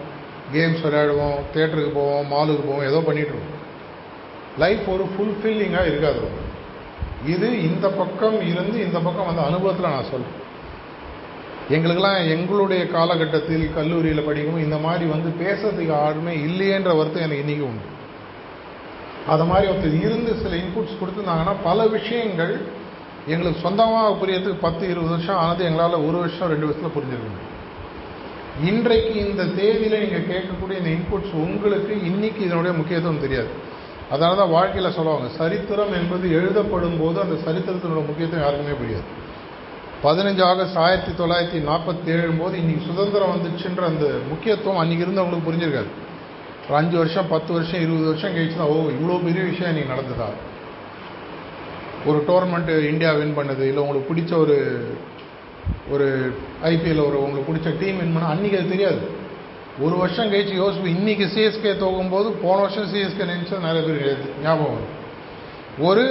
கேம்ஸ் விளையாடுவோம் தேட்டருக்கு போவோம் மாலுக்கு போவோம் ஏதோ பண்ணிகிட்ருப்போம் லைஃப் ஒரு ஃபுல்ஃபில்லிங்காக இருக்காது இது இந்த பக்கம் இருந்து இந்த பக்கம் வந்து அனுபவத்தில் நான் சொல்கிறேன் எங்களுக்கெல்லாம் எங்களுடைய காலகட்டத்தில் கல்லூரியில் படிக்கும் இந்த மாதிரி வந்து பேசுறதுக்கு யாருமே இல்லையேன்ற வருத்தம் எனக்கு இன்றைக்கி உண்டு. அது மாதிரி ஒருத்தர் இருந்து சில இன்புட்ஸ் கொடுத்துருந்தாங்கன்னா பல விஷயங்கள் எங்களுக்கு சொந்தமாக புரியறதுக்கு பத்து இருபது வருஷம் ஆனது எங்களால் ஒரு வருஷம் ரெண்டு வருஷத்தில் புரிஞ்சிருக்க இன்றைக்கு இந்த தேதியில் நீங்கள் கேட்கக்கூடிய இந்த இன்புட்ஸ் உங்களுக்கு இன்னைக்கு இதனுடைய முக்கியத்துவம் தெரியாது. அதனால தான் வாழ்க்கையில் சொல்லுவாங்க சரித்திரம் என்பது எழுதப்படும் போது அந்த சரித்திரத்தினோட முக்கியத்துவம் யாருக்குமே புரியாது. பதினஞ்சு ஆகஸ்ட் ஆயிரத்தி தொள்ளாயிரத்தி நாற்பத்தி ஏழு போது இன்றைக்கி சுதந்திரம் வந்துச்சுன்ற அந்த முக்கியத்துவம் அன்றைக்கி இருந்தவங்களுக்கு புரிஞ்சிருக்காது. ஒரு அஞ்சு வருஷம் பத்து வருஷம் இருபது வருஷம் கழிச்சு தான் ஓ இவ்வளோ பெரிய விஷயம் இன்றைக்கி நடந்ததா? ஒரு டோர்னமெண்ட்டு இந்தியா வின் பண்ணுது இல்லை உங்களுக்கு பிடிச்ச ஒரு ஒரு ஐபிஎல் ஒரு உங்களுக்கு பிடிச்ச டீம் வின் பண்ண அன்றைக்கி அது தெரியாது. ஒரு வருஷம் கழிச்சு யோசிப்போம் இன்றைக்கி சிஎஸ்கே போகும்போது போன வருஷம் சிஎஸ்கே நினச்சா நிறைய பேர் ஞாபகம் ஒரு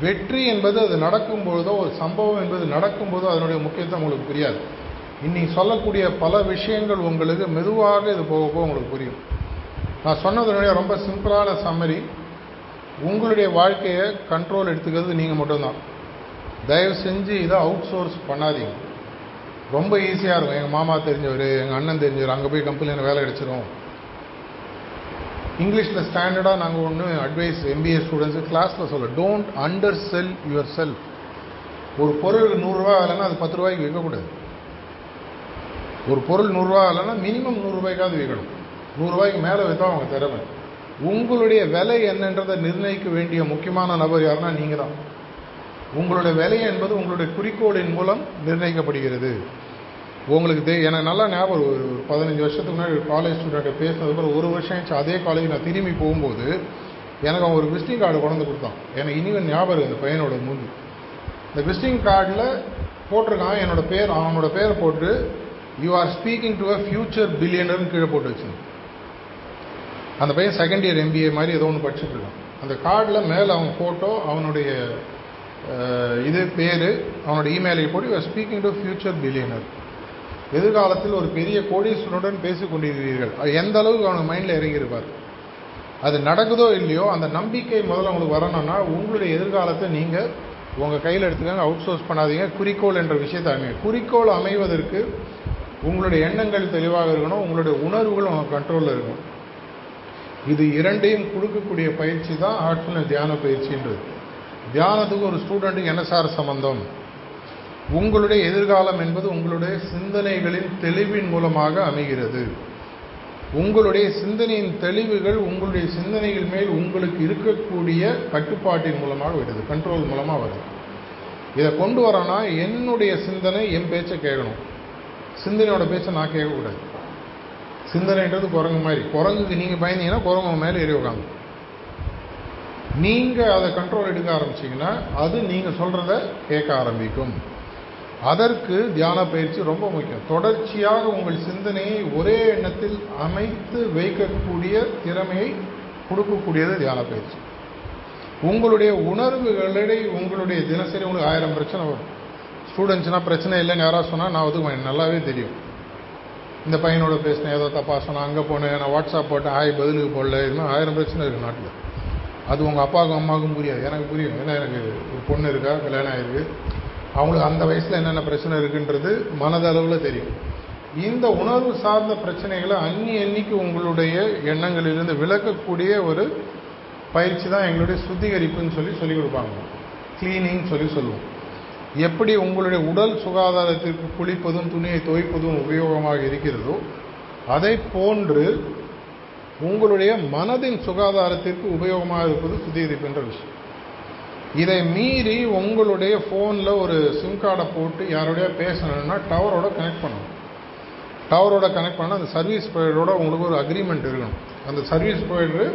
வெற்றி என்பது அது நடக்கும்பொழுதோ ஒரு சம்பவம் என்பது நடக்கும்போதோ அதனுடைய முக்கியத்துவம் உங்களுக்கு புரியாது இன்னைக்கு சொல்லக்கூடிய பல விஷயங்கள் உங்களுக்கு மெதுவாக இது போக போக உங்களுக்கு புரியும் நான் சொன்னதுனுடைய ரொம்ப சிம்பிளான சம்மரி உங்களுடைய வாழ்க்கையை கண்ட்ரோல் எடுத்துக்கிறது நீங்கள் மட்டும்தான் தயவு செஞ்சு இதை அவுட் சோர்ஸ் பண்ணாதீங்க ரொம்ப ஈஸியாக இருக்கும். எங்கள் மாமா தெரிஞ்சவர் எங்கள் அண்ணன் தெரிஞ்சவர் அங்கே போய் கம்பெனியில் வேலை கிடச்சிரும் இங்கிலீஷில் ஸ்டாண்டர்டாக நாங்கள் ஒன்று அட்வைஸ் எம்பிஏ ஸ்டூடெண்ட்ஸு கிளாஸில் சொல்ல don't undersell yourself ஒரு பொருளுக்கு நூறுரூவா இல்லைன்னா அது பத்து ரூபாய்க்கு விற்கக்கூடாது ஒரு பொருள் நூறுரூவா இல்லைன்னா மினிமம் நூறுரூபாய்க்காவது விற்கணும். நூறுரூவாய்க்கு மேலே விற்றா அவங்க திறமை. உங்களுடைய விலை என்னன்றதை நிர்ணயிக்க வேண்டிய முக்கியமான நபர் யாருன்னா நீங்கள் தான் உங்களுடைய விலை என்பது உங்களுடைய குறிக்கோளின் மூலம் நிர்ணயிக்கப்படுகிறது. உங்களுக்கு தெ எனக்கு நல்லா ஞாபகம் ஒரு பதினஞ்சு வருஷத்துக்கு முன்னாடி ஒரு காலேஜ் ஸ்டூடெண்ட்டை பேசினது ஒரு வருஷம் ஆச்சு அதே காலேஜ் நான் திரும்பி போகும்போது எனக்கு அவன் ஒரு விசிட்டிங் கார்டு கொண்டு கொடுத்தான். எனக்கு இனிவன் ஞாபகம் இருக்குது அந்த பையனோட மூஞ்சி. இந்த விசிட்டிங் கார்டில் போட்டிருக்கான். என்னோட பேர் அவனோட பேரை போட்டு you are speaking to a future பில்லியனர்னு கீழே போட்டு வச்சு அந்த பையன் செகண்ட் இயர் எம்பிஏ மாதிரி ஏதோ ஒன்று படிச்சுட்டு இருக்கான். அந்த கார்டில் மேலே அவன் ஃபோட்டோ அவனுடைய இது பேர் அவனோட இமெயிலை போட்டு you are speaking to future billionaire எதிர்காலத்தில் ஒரு பெரிய கோடீஸ்வரனுடன் பேசிக் கொண்டிருக்கிறீர்கள் அது எந்த அளவுக்கு அவனுக்கு மைண்டில் இறங்கியிருப்பார் அது நடக்குதோ இல்லையோ அந்த நம்பிக்கை முதல்ல உங்களுக்கு வரணும்னா உங்களுடைய எதிர்காலத்தை நீங்கள் உங்கள் கையில் எடுத்துக்கங்க அவுட் சோர்ஸ் பண்ணாதீங்க குறிக்கோள் என்ற விஷயத்தை அமைங்க குறிக்கோள் அமைவதற்கு உங்களுடைய எண்ணங்கள் தெளிவாக இருக்கணும் உங்களுடைய உணர்வுகள் உங்கள் கண்ட்ரோலில் இருக்கணும். இது இரண்டையும் கொடுக்கக்கூடிய பயிற்சி தான் ஆர்ட்ஃபுல் தியான பயிற்சின்றது. தியானத்துக்கு ஒரு ஸ்டூடெண்ட்டுக்கு என்ன சார் சம்மந்தம் உங்களுடைய எதிர்காலம் என்பது உங்களுடைய சிந்தனைகளின் தெளிவின் மூலமாக அமைகிறது. உங்களுடைய சிந்தனையின் தெளிவுகள் உங்களுடைய சிந்தனைகள் மேல் உங்களுக்கு இருக்கக்கூடிய கட்டுப்பாட்டின் மூலமாக வருது கண்ட்ரோல் மூலமாக வருது. இதை கொண்டு வரனா என்னுடைய சிந்தனை என் பேச்சை கேட்கணும். சிந்தனையோட பேச்சை நான் கேட்கக்கூடாது. சிந்தனைன்றது குரங்கு மாதிரி. குரங்குக்கு நீங்கள் பயந்தீங்கன்னா குரங்கு மேலே ஏறி உட்காந்து நீங்கள் அதை கண்ட்ரோல் எடுக்க ஆரம்பிச்சிங்கன்னா அது நீங்கள் சொல்கிறத கேட்க ஆரம்பிக்கும். அதற்கு தியான பயிற்சி ரொம்ப முக்கியம். தொடர்ச்சியாக உங்கள் சிந்தனையை ஒரே எண்ணத்தில் அமைத்து வைக்கக்கூடிய திறமையை கொடுக்கக்கூடியது தியான பயிற்சி. உங்களுடைய உணர்வுகளை உங்களுடைய தினசரி உங்களுக்கு ஆயிரம் பிரச்சனை வரும். ஸ்டூடெண்ட்ஸ்னால் பிரச்சனை இல்லைன்னு யாராவது சொன்னால் நான் வந்து நல்லாவே தெரியும். இந்த பையனோட பேசினேன் ஏதோ தப்பாக சொன்னேன் அங்கே போனேன் நான் வாட்ஸ்அப் போட்டேன் ஆய் பதிலுக்கு போடல. இது மாதிரி ஆயிரம் பிரச்சனை இருக்குது நாட்டில். அது உங்கள் அப்பாவுக்கும் அம்மாவுக்கும் புரியாது. எனக்கு புரியும். ஏன்னா எனக்கு ஒரு பொண்ணு இருக்கா கல்யாணம் ஆயிருக்கு. அவங்களுக்கு அந்த வயசில் என்னென்ன பிரச்சனை இருக்குன்றது மனதளவில் தெரியும். இந்த உணர்வு சார்ந்த பிரச்சனைகளை அன்னி அன்னிக்கு உங்களுடைய எண்ணங்களிலிருந்து விளக்கக்கூடிய ஒரு பயிற்சி தான் எங்களுடைய சுத்திகரிப்புன்னு சொல்லி சொல்லிக் கொடுப்பாங்க. க்ளீனிங் சொல்லி சொல்லுவோம். எப்படி உங்களுடைய உடல் சுகாதாரத்திற்கு குளிப்பதும் துணியை துவைப்பதும் உபயோகமாக இருக்கிறதோ அதை போன்று உங்களுடைய மனதின் சுகாதாரத்திற்கு உபயோகமாக இருப்பது சுத்திகரிப்பு என்ற விஷயம். இதை மீறி உங்களுடைய ஃபோனில் ஒரு சிம் கார்டை போட்டு யாரோடய பேசணும்னா டவரோட கனெக்ட் பண்ணணும். டவரோட கனெக்ட் பண்ணால் அந்த சர்வீஸ் ப்ரொவைடரோட உங்களுக்கு ஒரு அக்ரிமெண்ட் இருக்கணும். அந்த சர்வீஸ் ப்ரொவைடரு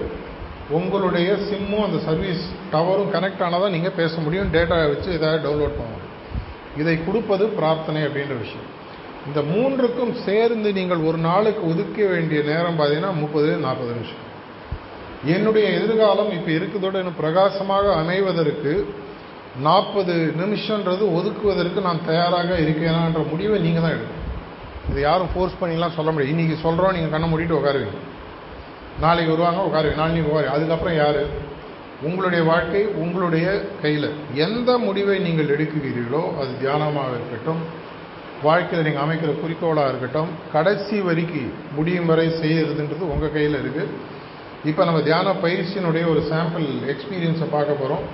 உங்களுடைய சிம்மும் அந்த சர்வீஸ் டவரும் கனெக்ட் ஆனால் தான் நீங்கள் பேச முடியும் டேட்டா வச்சு எதாவது டவுன்லோட் பண்ணணும் இதை கொடுப்பது பிரார்த்தனை அப்படின்ற விஷயம். இந்த மூன்றுக்கும் சேர்ந்து நீங்கள் ஒரு நாளுக்கு ஒதுக்க வேண்டிய நேரம் பார்த்தீங்கன்னா முப்பது நாற்பது நிமிஷம். என்னுடைய எதிர்காலம் இப்போ இருக்குதோடு எனக்கு பிரகாசமாக அமைவதற்கு நாற்பது நிமிஷன்றது ஒதுக்குவதற்கு நான் தயாராக இருக்கேனான்ற முடிவை நீங்கள் தான் எடுக்கணும். இது யாரும் ஃபோர்ஸ் பண்ணிலாம் சொல்ல முடியாது. இன்றைக்கி சொல்கிறோம் நீங்கள் கண்ணை மூடிட்டு உட்காருவீங்க. நாளைக்கு வருவாங்க உட்காருவீங்க. நாளைக்கு உட்காரு அதுக்கப்புறம் யார்? உங்களுடைய வாழ்க்கை உங்களுடைய கையில். எந்த முடிவை நீங்கள் எடுக்குகிறீர்களோ அது தியானமாக இருக்கட்டும் வாழ்க்கையில் நீங்கள் அமைக்கிற குறிக்கோளாக இருக்கட்டும் கடைசி வரிக்கு முடியும் வரை செய்யறதுன்றது உங்கள் கையில் இருக்குது இப்போ நம்ம தியான பயிற்சியினுடைய ஒரு சாம்பிள் எக்ஸ்பீரியன்ஸை பார்க்க போகிறோம்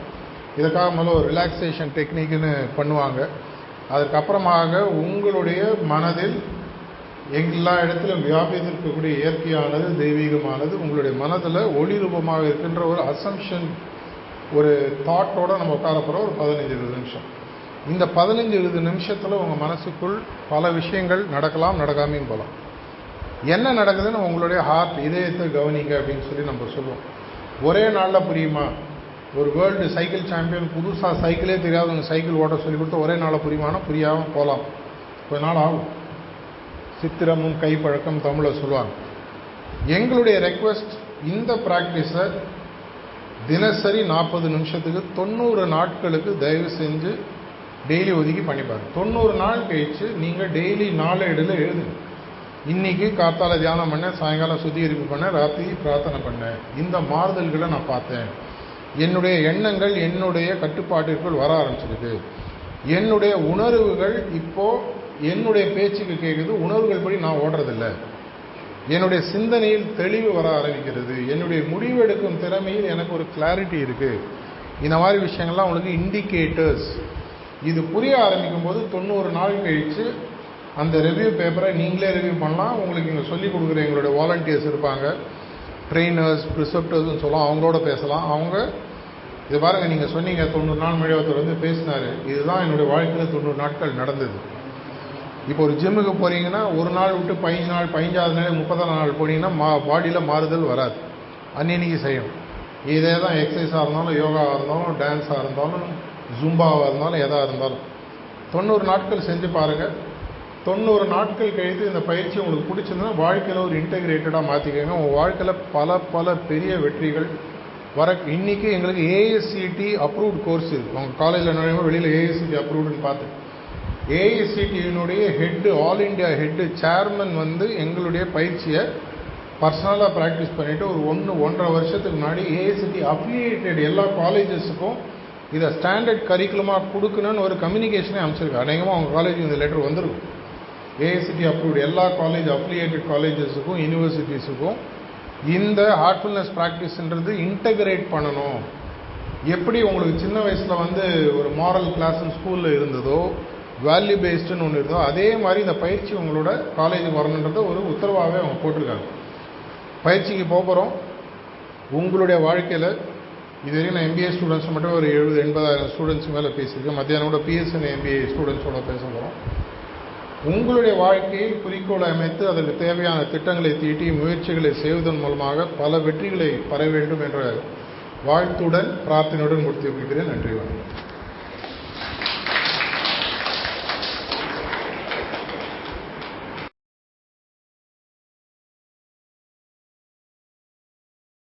இதுக்காக முதல்ல ஒரு ரிலாக்ஸேஷன் டெக்னிக்னு பண்ணுவாங்க. அதற்கப்புறமாக உங்களுடைய மனதில் எல்லா இடத்திலும் வியாபித்திருக்கக்கூடிய இயற்கையானது தெய்வீகமானது உங்களுடைய மனதில் ஒளி ரூபமாக இருக்கின்ற ஒரு அசம்ஷன் ஒரு தாட்டோடு நம்ம உட்கார போகிறோம் ஒரு பதினஞ்சு இருபது நிமிஷம். இந்த பதினஞ்சு இருபது நிமிஷத்தில் உங்கள் மனசுக்குள் பல விஷயங்கள் நடக்கலாம் நடக்காமையும் போகலாம். என்ன நடக்குதுன்னு உங்களுடைய ஹார்ட் இதயத்தை கவனிங்க அப்படின்னு சொல்லி நம்ம சொல்லுவோம். ஒரே நாளில் புரியுமா? ஒரு வேர்ல்டு சைக்கிள் சாம்பியன் புதுசாக சைக்கிளே தெரியாதவங்க சைக்கிள் ஓட்ட சொல்லி கொடுத்து ஒரே நாளில் புரியுமானா? புரியாமல் போகலாம் கொஞ்ச நாள் ஆகும். சித்திரமும் கைப்பழக்கம் தமிழில் சொல்லுவாங்க. எங்களுடைய ரெக்வஸ்ட் இந்த ப்ராக்டிஸை தினசரி நாற்பது நிமிஷத்துக்கு தொண்ணூறு நாட்களுக்கு தயவு செஞ்சு டெய்லி ஒதுக்கி பண்ணிப்பாரு தொண்ணூறு நாள் கழித்து நீங்கள் டெய்லி நாளேடில் எழுதுங்க. இன்னைக்கு காத்தால தியானம் பண்ணேன் சாயங்காலம் சுத்திகரிப்பு பண்ணேன் ராத்திரி பிரார்த்தனை பண்ணேன் இந்த மாறுதல்களை நான் பார்த்தேன். என்னுடைய எண்ணங்கள் என்னுடைய கட்டுப்பாட்டிற்குள் வர ஆரம்பிச்சிருக்கு. என்னுடைய உணர்வுகள் இப்போது என்னுடைய பேச்சுக்கு கேட்குது உணர்வுகள் படி நான் ஓடுறதில்ல. என்னுடைய சிந்தனையில் தெளிவு வர ஆரம்பிக்கிறது. என்னுடைய முடிவெடுக்கும் திறமையில் எனக்கு ஒரு கிளாரிட்டி இருக்குது இந்த மாதிரி விஷயங்கள்லாம் உங்களுக்கு இண்டிகேட்டர்ஸ் இது புரிய ஆரம்பிக்கும் போது தொண்ணூறு நாள் கழித்து அந்த ரிவ்யூ பேப்பரை நீங்களே ரிவ்யூ பண்ணலாம். உங்களுக்கு இங்கே சொல்லிக் கொடுக்குற எங்களுடைய வாலண்டியர்ஸ் இருப்பாங்க. ட்ரெயினர்ஸ் ப்ரிசெப்டர்ஸ்னு சொல்லலாம். அவங்களோட பேசலாம். அவங்க இது பாருங்கள் நீங்கள் சொன்னீங்க தொண்ணூறு நாள் மொழி வந்து பேசினார். இதுதான் என்னுடைய வாழ்க்கையில் தொண்ணூறு நாட்கள் நடந்தது. இப்போ ஒரு ஜிம்முக்கு போகிறீங்கன்னா ஒரு நாள் விட்டு பதினஞ்சு நாள் பதினஞ்சாவது நாள் முப்பதாம் நாள் போனீங்கன்னா மா பாடியில் மாறுதல் வராது. அன்னன்னைக்கு செய்யணும். இதே தான் எக்ஸசைஸாக இருந்தாலும் யோகாவாக இருந்தாலும் டான்ஸாக இருந்தாலும் ஜும்பாவாக இருந்தாலும் எதாக இருந்தாலும். தொண்ணூறு நாட்கள் செஞ்சு பாருங்கள் தொண்ணூறு நாட்கள் கழித்து இந்த பயிற்சி உங்களுக்கு பிடிச்சிருந்ததுன்னா வாழ்க்கையில் ஒரு இன்டெகிரேட்டடாக மாற்றிக்கோங்க உங்கள் வாழ்க்கையில் பல பல பெரிய வெற்றிகள் வர இன்றைக்கி எங்களுக்கு ஏஎஸ்சிடி அப்ரூவ்ட் கோர்ஸ் இருக்குது உங்கள் காலேஜில் நுழையும் வெளியில் ஏஎஸ்சிடி அப்ரூவ்டுன்னு பார்த்து ஏஎஸ்சிடியினுடைய head all India head chairman வந்து எங்களுடைய பயிற்சியை பர்சனலாக ப்ராக்டிஸ் பண்ணிவிட்டு ஒரு ஒன்று ஒன்றரை வருஷத்துக்கு முன்னாடி ஏஎஸ்சிடி அஃபிலியேட்டட் எல்லா காலேஜஸுக்கும் இதை ஸ்டாண்டர்ட் கரிக்குலமாக கொடுக்கணும்னு ஒரு கம்யூனிகேஷனே அமைச்சிருக்கு அநேகமாக அவங்க காலேஜ் இந்த லெட்டர் வந்திருக்கும். ஏஐசிடி அப்ரூவ்டு எல்லா காலேஜ் அஃபிலியேட்டட் காலேஜஸுக்கும் யூனிவர்சிட்டிஸுக்கும் இந்த ஹார்ட்ஃபுல்னஸ் ப்ராக்டிஸ்ன்றது இன்டகிரேட் பண்ணணும். எப்படி உங்களுக்கு சின்ன வயசில் வந்து ஒரு மாரல் கிளாஸ்ன்னு ஸ்கூலில் இருந்ததோ வேல்யூ பேஸ்டுன்னு ஒன்று இருந்தோ அதே மாதிரி இந்த பயிற்சி உங்களோட காலேஜுக்கு வரணுன்றத ஒரு உத்தரவாகவே அவங்க போட்டிருக்காங்க. பயிற்சிக்கு போகிறோம் உங்களுடைய வாழ்க்கையில் இதுவரையும் நான் எம்பிஏ ஸ்டூடெண்ட்ஸ் மட்டும் ஒரு எழுபது எண்பதாயிரம் ஸ்டூடெண்ட்ஸ் மேலே பேசியிருக்கேன். மத்தியானம் கூட பிஎஸ்என் எம்பிஏ ஸ்டூடெண்ட்ஸோட பேச போகிறோம் உங்களுடைய வாழ்க்கையை குறிக்கோளை அமைத்து அதற்கு தேவையான திட்டங்களை தீட்டி முயற்சிகளை செய்வதன் மூலமாக பல வெற்றிகளை பெற வேண்டும் என்ற வாழ்த்துடன் பிரார்த்தனையுடன் முடித்து வைக்கிறேன் நன்றி வணக்கம்.